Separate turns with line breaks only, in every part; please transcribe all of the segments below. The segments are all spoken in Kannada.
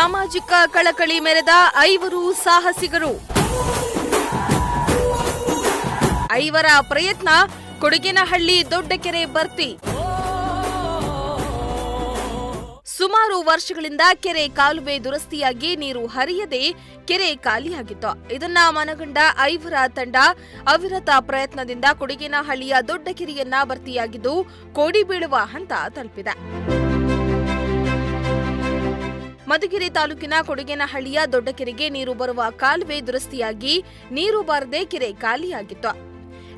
ಸಾಮಾಜಿಕ ಕಳಕಳಿ ಮೆರೆದ ಐವರು ಸಾಹಸಿಗರು. ಐವರ ಪ್ರಯತ್ನ ಕೊಡಗಿನಹಳ್ಳಿ ದೊಡ್ಡಕೆರೆ ಬರ್ತಿ ಸುಮಾರು ವರ್ಷಗಳಿಂದ ಕೆರೆ ಕಾಲುವೆ ದುರಸ್ತಿಯಾಗಿ ನೀರು ಹರಿಯದೆ ಕೆರೆ ಖಾಲಿಯಾಗಿತ್ತು. ಇದನ್ನ ಮನಗಂಡ ಐವರ ತಂಡ ಅವಿರತ ಪ್ರಯತ್ನದಿಂದ ಕೊಡಗಿನಹಳ್ಳಿಯ ದೊಡ್ಡ ಕೆರೆಯನ್ನ ಭರ್ತಿಯಾಗಿದ್ದು, ಕೋಡಿ ಬೀಳುವ ಹಂತ ತಲುಪಿದೆ. ಮಧುಗಿರಿ ತಾಲೂಕಿನ ಕೊಡಗೇನಹಳ್ಳಿಯ ದೊಡ್ಡಕೆರೆಗೆ ನೀರು ಬರುವ ಕಾಲುವೆ ದುರಸ್ತಿಯಾಗಿ ನೀರು ಬಾರದೆ ಕೆರೆ ಖಾಲಿಯಾಗಿತ್ತು.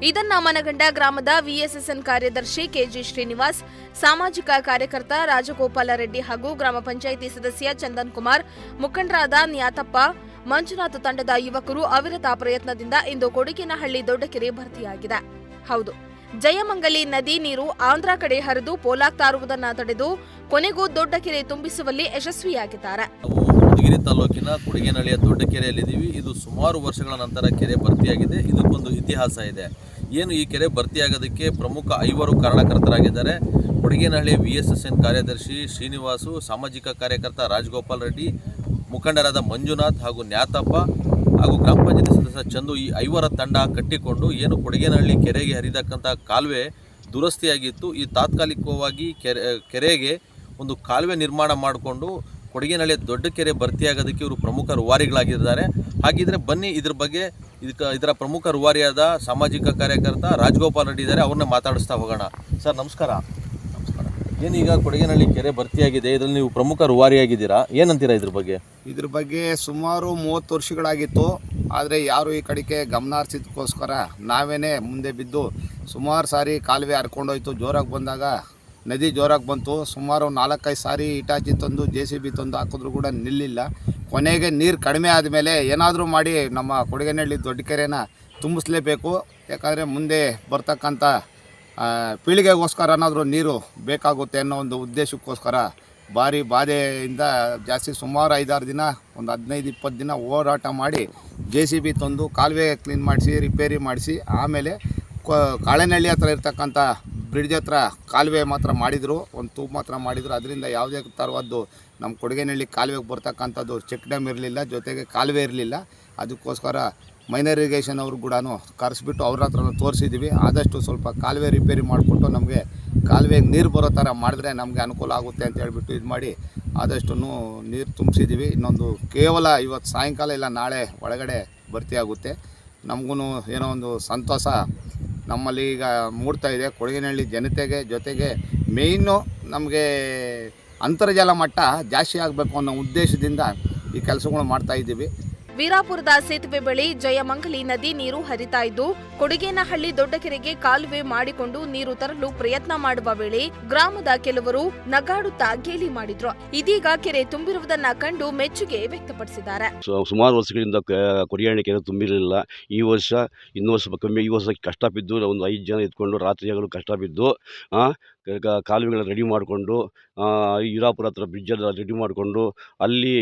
ಇದನ್ನ ಮನಗಂಡ ಗ್ರಾಮದ ವಿಎಸ್ಎಸ್ಎನ್ ಕಾರ್ಯದರ್ಶಿ ಕೆಜಿ ಶ್ರೀನಿವಾಸ್, ಸಾಮಾಜಿಕ ಕಾರ್ಯಕರ್ತ ರಾಜಗೋಪಾಲ ರೆಡ್ಡಿ ಹಾಗೂ ಗ್ರಾಮ ಪಂಚಾಯಿತಿ ಸದಸ್ಯ ಚಂದನ್ ಕುಮಾರ್ ಮುಖಂಡರಾದ ನ್ಯಾತಪ್ಪ, ಮಂಜುನಾಥ್ ತಂಡದ ಯುವಕರು ಅವಿರತ ಪ್ರಯತ್ನದಿಂದ ಇಂದು ಕೊಡಗಿನಹಳ್ಳಿ ದೊಡ್ಡಕೆರೆ ಭರ್ತಿಯಾಗಿದೆ. ಹೌದು. ಜಯಮಂಗಲಿ ನದಿ ನೀರು ಆಂಧ್ರ ಕಡೆ ಹರಿದು ಪೋಲಾಕ್ ತಾರುವುದನ್ನು ತಡೆದು ಕೊನೆಗೂ ದೊಡ್ಡ ಕೆರೆ ತುಂಬಿಸುವಲ್ಲಿ ಯಶಸ್ವಿಯಾಗಿದ್ದಾರೆ.
ಮಧುಗಿರಿ ತಾಲೂಕಿನ ಕುಡಿಗೇನಹಳ್ಳಿಯ ದೊಡ್ಡ ಕೆರೆಯಲ್ಲಿದ್ದೀವಿ ಇದು ಸುಮಾರು ವರ್ಷಗಳ ನಂತರ ಕೆರೆ ಭರ್ತಿಯಾಗಿದೆ. ಇದಕ್ಕೊಂದು ಇತಿಹಾಸ ಇದೆ. ಏನು ಈ ಕೆರೆ ಭರ್ತಿಯಾಗೋದಕ್ಕೆ ಪ್ರಮುಖ ಐವರು ಕಾರಣಕರ್ತರಾಗಿದ್ದಾರೆ. Kodagenahalli V S S N ಕಾರ್ಯದರ್ಶಿ ಶ್ರೀನಿವಾಸು, ಸಾಮಾಜಿಕ ಕಾರ್ಯಕರ್ತ ರಾಜಗೋಪಾಲ್ ರೆಡ್ಡಿ, ಮುಖಂಡರಾದ ಮಂಜುನಾಥ್ ಹಾಗೂ ನ್ಯಾತಪ್ಪ ಹಾಗೂ ಗ್ರಾಮ ಪಂಚಾಯತಿ ಸದಸ್ಯ ಚಂದು ಈ ಐವರ ತಂಡ ಕಟ್ಟಿಕೊಂಡು ಏನು ಕೊಡಗೇನಹಳ್ಳಿ ಕೆರೆಗೆ ಹರಿದಕ್ಕಂಥ ಕಾಲುವೆ ದುರಸ್ತಿಯಾಗಿತ್ತು. ಈ ತಾತ್ಕಾಲಿಕವಾಗಿ ಕೆರೆ, ಕೆರೆಗೆ ಒಂದು ಕಾಲುವೆ ನಿರ್ಮಾಣ ಮಾಡಿಕೊಂಡು ಕೊಡಗೇನಹಳ್ಳಿ ದೊಡ್ಡ ಕೆರೆ ಭರ್ತಿಯಾಗೋದಕ್ಕೆ ಇವರು ಪ್ರಮುಖ ರುವಾರಿಗಳಾಗಿದ್ದಾರೆ. ಹಾಗಿದ್ರೆ ಬನ್ನಿ ಇದ್ರ ಬಗ್ಗೆ ಇದಕ್ಕೆ, ಇದರ ಪ್ರಮುಖ ರುವಾರಿಯಾದ ಸಾಮಾಜಿಕ ಕಾರ್ಯಕರ್ತ ರಾಜ್ಗೋಪಾಲ್ ರೆಡ್ಡಿ ಇದ್ದಾರೆ. ಅವ್ರನ್ನ ಮಾತಾಡಿಸ್ತಾ ಹೋಗೋಣ. ಸರ್, ನಮಸ್ಕಾರ. ನಮಸ್ಕಾರ. ಏನೀಗ ಕೊಡಗೇನಹಳ್ಳಿ ಕೆರೆ ಭರ್ತಿಯಾಗಿದೆ. ಇದರಲ್ಲಿ ನೀವು ಪ್ರಮುಖ ರುವಾರಿಯಾಗಿದ್ದೀರಾ? ಏನಂತೀರಾ ಇದ್ರ ಬಗ್ಗೆ?
ಇದ್ರ ಬಗ್ಗೆ ಸುಮಾರು ಮೂವತ್ತು ವರ್ಷಗಳಾಗಿತ್ತು. ಆದರೆ ಯಾರು ಈ ಕಡೆಗೆ ಗಮನ ಹರಿಸಿದಕ್ಕೋಸ್ಕರ ನಾವೇ ಮುಂದೆ ಬಿದ್ದು ಸುಮಾರು ಸಾರಿ ಕಾಲುವೆ ಹರ್ಕೊಂಡೋಯ್ತು ಜೋರಾಗಿ ಬಂದಾಗ, ನದಿ ಜೋರಾಗಿ ಬಂತು. ಸುಮಾರು ನಾಲ್ಕೈದು ಸಾರಿ ಇಟಾಚಿ ತಂದು, ಜೆ ಸಿ ಬಿ ತಂದು ಹಾಕಿದ್ರು ಕೂಡ ನಿಲ್ಲಿಲ್ಲ. ಕೊನೆಗೆ ನೀರು ಕಡಿಮೆ ಆದಮೇಲೆ ಏನಾದರೂ ಮಾಡಿ ನಮ್ಮ ಕೊಡಗೇನಹಳ್ಳಿ ದೊಡ್ಡ ಕೆರೆನ ತುಂಬಿಸ್ಲೇಬೇಕು. ಯಾಕಂದರೆ ಮುಂದೆ ಬರ್ತಕ್ಕಂಥ ಪೀಳಿಗೆಗೋಸ್ಕರ ಏನಾದರೂ ನೀರು ಬೇಕಾಗುತ್ತೆ ಅನ್ನೋ ಒಂದು ಉದ್ದೇಶಕ್ಕೋಸ್ಕರ ಭಾರಿ ಬಾಧೆಯಿಂದ ಜಾಸ್ತಿ ಸುಮಾರು ಐದಾರು ದಿನ, ಒಂದು ಹದಿನೈದು, ಇಪ್ಪತ್ತು ದಿನ ಹೋರಾಟ ಮಾಡಿ ಜೆ ಸಿ ಬಿ ತಂದು ಕಾಲುವೆ ಕ್ಲೀನ್ ಮಾಡಿಸಿ, ರಿಪೇರಿ ಮಾಡಿಸಿ, ಆಮೇಲೆ ಕಾಳೆನಹಳ್ಳಿ ಹತ್ರ ಇರ್ತಕ್ಕಂಥ ಬ್ರಿಡ್ಜ್ ಹತ್ರ ಕಾಲುವೆ ಮಾತ್ರ ಮಾಡಿದರು. ಒಂದು ತೂಪು ಮಾತ್ರ ಮಾಡಿದರು. ಅದರಿಂದ ಯಾವುದೇ ಥರವಾದ್ದು ನಮ್ಮ ಕೊಡಗೇನಹಳ್ಳಿ ಕಾಲುವೆಗೆ ಬರ್ತಕ್ಕಂಥದ್ದು ಚೆಕ್ ಡ್ಯಾಮ್ ಇರಲಿಲ್ಲ, ಜೊತೆಗೆ ಕಾಲುವೆ ಇರಲಿಲ್ಲ. ಅದಕ್ಕೋಸ್ಕರ ಮೈನರ್ ಇರಿಗೇಷನ್ ಅವರು ಕೂಡ ಕರೆಸ್ಬಿಟ್ಟು ಅವ್ರ ಹತ್ರ ತೋರಿಸಿದ್ದೀವಿ ಆದಷ್ಟು ಸ್ವಲ್ಪ ಕಾಲುವೆ ರಿಪೇರಿ ಮಾಡಿಕೊಟ್ಟು ನಮಗೆ ಕಾಲುವೆಗೆ ನೀರು ಬರೋ ಥರ ಮಾಡಿದ್ರೆ ನಮಗೆ ಅನುಕೂಲ ಆಗುತ್ತೆ ಅಂತ ಹೇಳಿಬಿಟ್ಟು ಇದು ಮಾಡಿ ಆದಷ್ಟು ನೀರು ತುಂಬಿಸಿದ್ದೀವಿ. ಇನ್ನೊಂದು ಕೇವಲ ಇವತ್ತು ಸಾಯಂಕಾಲ ಇಲ್ಲ, ನಾಳೆ ಒಳಗಡೆ ಭರ್ತಿ ಆಗುತ್ತೆ ನಮಗೂ ಏನೋ ಒಂದು ಸಂತೋಷ. ನಮ್ಮಲ್ಲಿ ಈಗ ಮೂಡ್ತಾ ಇದೆ. ಕೊಡಗಿನಹಳ್ಳಿ ಜನತೆಗೆ ಜೊತೆಗೆ ಮೇಯ್ನು ನಮಗೆ ಅಂತರ್ಜಲ ಮಟ್ಟ ಜಾಸ್ತಿ ಆಗಬೇಕು ಅನ್ನೋ ಉದ್ದೇಶದಿಂದ ಈ ಕೆಲಸಗಳು ಮಾಡ್ತಾ ಇದ್ದೀವಿ.
ವೀರಾಪುರದ ಸೇತುವೆ ಬಳಿ ಜಯಮಂಗಲಿ ನದಿ ನೀರು ಹರಿತಾ ಇದ್ದು, ಕೊಡಗೇನಹಳ್ಳಿ ದೊಡ್ಡಕೆರೆಗೆ ಕಾಲುವೆ ಮಾಡಿಕೊಂಡು ನೀರು ತರಲು ಪ್ರಯತ್ನ ಮಾಡುವ ವೇಳೆ ಗ್ರಾಮದ ಕೆಲವರು ನಗಾಡುತ್ತಾ ಗೇಲಿ ಮಾಡಿದ್ರು. ಇದೀಗ ಕೆರೆ ತುಂಬಿರುವುದನ್ನ ಕಂಡು ಮೆಚ್ಚುಗೆ ವ್ಯಕ್ತಪಡಿಸಿದ್ದಾರೆ.
ಸುಮಾರು ವರ್ಷಗಳಿಂದ ಕೊಡಿಯಾಣಿ ಕೆರೆ ತುಂಬಿರಲಿಲ್ಲ. ಈ ವರ್ಷ, ಇನ್ನೂ ವರ್ಷ ಕಮ್ಮಿ, ಈ ವರ್ಷ ಕಷ್ಟ ಬಿದ್ದು, ಒಂದು ಐದು ಜನ ಇದ್ಕೊಂಡು ರಾತ್ರಿ ಹಗಲು ಕಷ್ಟ ಬಿದ್ದು ಆ, ಕ- ಕ- ಕಾಲುವೆಗಳ ರೆಡಿ ಮಾಡಿಕೊಂಡು ಈರಾಪುರ ಹತ್ರ ಬ್ರಿಡ್ಜೆಲ್ಲ ರೆಡಿ ಮಾಡಿಕೊಂಡು ಅಲ್ಲಿ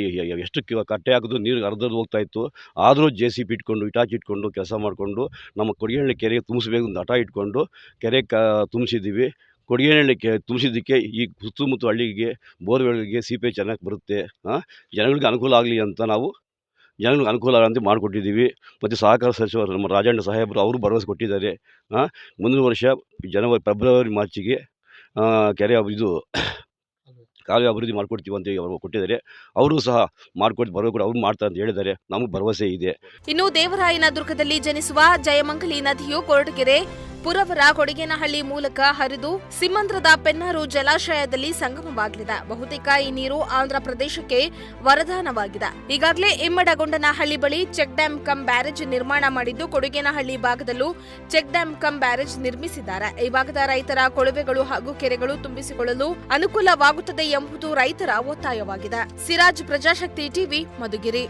ಎಷ್ಟು ಕಟ್ಟೆ ಹಾಕಿದ್ರು ನೀರು ಅರ್ಧದ್ದು ಹೋಗ್ತಾ ಇತ್ತು. ಆದರೂ ಜೆ ಸಿ ಪಿ ಇಟ್ಕೊಂಡು ಇಟಾಚಿ ಇಟ್ಕೊಂಡು ಕೆಲಸ ಮಾಡಿಕೊಂಡು ನಮ್ಮ ಕೊಡಿಗೆಹಳ್ಳಿ ಕೆರೆಗೆ ತುಂಬಿಸ್ಬೇಕು ಅಂತ ಹಠ ಇಟ್ಕೊಂಡು ಕೆರೆ ಕ ತುಂಬಿಸಿದ್ದೀವಿ. ಕೊಡಿಗೆನಹಳ್ಳಿ ಕೆ ತುಂಬಿಸಿದ್ದಕ್ಕೆ ಈ ಸುತ್ತಮುತ್ತ ಹಳ್ಳಿಗೆ ಬೋರ್ವೆಲ್ಗೆ ಸಿಪೆ ಚೆನ್ನಾಗಿ ಬರುತ್ತೆ ಜನಗಳಿಗೆ ಅನುಕೂಲ ಆಗಲಿ ಅಂತ ನಾವು ಜನಗಳಿಗೆ ಅನುಕೂಲ ಆಗಂತೆ ಮಾಡಿಕೊಟ್ಟಿದ್ದೀವಿ. ಮತ್ತು ಸಹಕಾರ ಸಚಿವರು ನಮ್ಮ ರಾಜಣ್ಣ ಸಾಹೇಬರು ಅವರು ಭರವಸೆ ಕೊಟ್ಟಿದ್ದಾರೆ. ಮುಂದಿನ ವರ್ಷ ಜನವರಿ ಫೆಬ್ರವರಿ ಮಾರ್ಚಿಗೆ ಕೆರೆ ಇದು ಕಾಲುವೆ ಅಭಿವೃದ್ಧಿ ಮಾಡ್ಕೊಡ್ತೀವಿ ಅಂತ ಅವರು ಕೊಟ್ಟಿದ್ದಾರೆ. ಅವರು ಸಹ ಮಾಡಿಕೊಟ್ಟು ಬರೋ ಕೂಡ ಅವ್ರು ಮಾಡ್ತಾರೆ ಅಂತ ಹೇಳಿದ್ದಾರೆ. ನಮಗೆ ಭರವಸೆ ಇದೆ.
ಇನ್ನು ದೇವರಾಯನ ದುರ್ಗದಲ್ಲಿ ಜನಿಸುವ ಜಯಮಂಗಲಿ ನದಿಯು ಕೊರಟಗೆರೆ ಪುರವರ ಕೊಡಗೇನಹಳ್ಳಿ ಮೂಲಕ ಹರಿದು ಸಿಮಂದ್ರದ ಪೆನ್ನಾರು ಜಲಾಶಯದಲ್ಲಿ ಸಂಗಮವಾಗಲಿದೆ. ಬಹುತೇಕ ಈ ನೀರು ಆಂಧ್ರ ಪ್ರದೇಶಕ್ಕೆ ವರದಾನವಾಗಿದೆ. ಈಗಾಗಲೇ ಇಮ್ಮಡಗೊಂಡನಹಳ್ಳಿ ಬಳಿ ಚೆಕ್ ಡ್ಯಾಂ ಕಮ್ ಬ್ಯಾರೇಜ್ ನಿರ್ಮಾಣ ಮಾಡಿದ್ದು ಕೊಡಗೇನಹಳ್ಳಿ ಭಾಗದಲ್ಲೂ ಚೆಕ್ ಡ್ಯಾಂ ಕಮ್ ಬ್ಯಾರೇಜ್ ನಿರ್ಮಿಸಿದ್ದಾರೆ. ಈ ಭಾಗದ ರೈತರ ಕೊಳವೆಗಳು ಹಾಗೂ ಕೆರೆಗಳು ತುಂಬಿಸಿಕೊಳ್ಳಲು ಅನುಕೂಲವಾಗುತ್ತದೆ ಎಂಬುದು ರೈತರ ಒತ್ತಾಯವಾಗಿದೆ. ಸಿರಾಜ್ ಪ್ರಜಾಶಕ್ತಿ ಟಿವಿ ಮಧುಗಿರಿ.